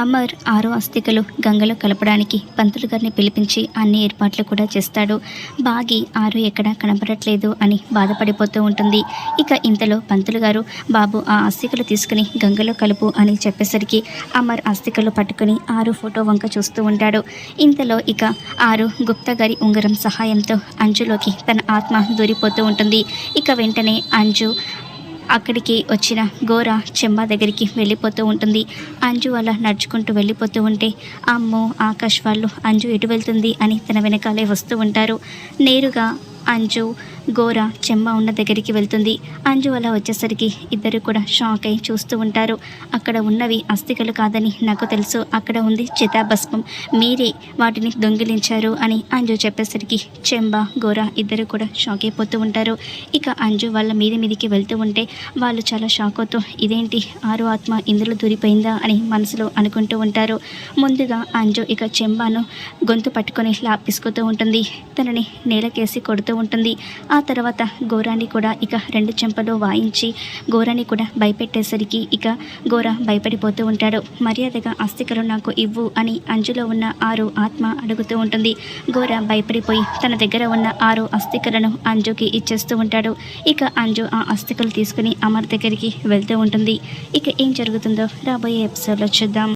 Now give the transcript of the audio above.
అమర్ ఆరో అస్థికలు గంగలో కలపడానికి పంతులు గారిని పిలిపించి అన్ని ఏర్పాట్లు కూడా చేస్తాడు. బాగి ఆరు ఎక్కడా కనపడట్లేదు అని బాధపడిపోతూ ఉంటుంది. ఇక ఇంతలో పంతులు గారు బాబు ఆ అస్థికలు తీసుకుని గంగలో కలుపు అని చెప్పేసరికి అమర్ అస్థికలు పట్టుకుని ఆరు ఫోటో వంక చూస్తూ ఉంటాడు. ఇంతలో ఇక ఆరు గుప్తా గారి ఉంగరం సహాయంతో అంజులోకి తన ఆత్మ దూరిపోతూ ఉంటుంది. ఇక వెంటనే అంజు అక్కడికి వచ్చిన గోర చెంబా దగ్గరికి వెళ్ళిపోతూ ఉంటుంది. అంజు అలా నడుచుకుంటూ వెళ్ళిపోతూ ఉంటే అమ్మో ఆకాష్ వాళ్ళు అంజు ఎటు వెళ్తుంది అని తన వెనకాలే వస్తూ ఉంటారు. నేరుగా అంజు గోర చెమ్మ ఉన్న దగ్గరికి వెళ్తుంది. అంజు అలా వచ్చేసరికి ఇద్దరు కూడా షాక్ అయి చూస్తూ ఉంటారు. అక్కడ ఉన్నవి అస్థికలు కాదని నాకు తెలుసు. అక్కడ ఉంది చితాభస్మం. మీరే వాటిని దొంగిలించారు అని అంజు చెప్పేసరికి చెంబా గోర ఇద్దరు కూడా షాక్ అయిపోతూ ఉంటారు. ఇక అంజు వాళ్ళ మీద మీదికి వెళ్తూ ఉంటే వాళ్ళు చాలా షాక్ అవుతూ ఇదేంటి? ఆరు ఆత్మ ఇందులో దూరిపోయిందా? అని మనసులో అనుకుంటూ ఉంటారు. ముందుగా అంజు ఇక చెంబాను గొంతు పట్టుకొని లాపిసుకుతూ ఉంటుంది. తనని నేలకేసి కొడుతూ ఉంటుంది. ఆ తర్వాత గోరాని కూడా ఇక రెండు చెంపలు వాయించి గోరాని కూడా భయపెట్టేసరికి ఇక గోర భయపడిపోతూ ఉంటాడు. మర్యాదగా అస్థికలు నాకు ఇవ్వు అని అంజులో ఉన్న ఆరు ఆత్మ అడుగుతూ ఉంటుంది. గోర భయపడిపోయి తన దగ్గర ఉన్న ఆరు అస్థికలను అంజుకి ఇచ్చేస్తూ ఉంటాడు. ఇక అంజు ఆ అస్థికలు తీసుకుని అమర్ దగ్గరికి వెళ్తూ ఉంటుంది. ఇక ఏం జరుగుతుందో రాబోయే ఎపిసోడ్లో చూద్దాం.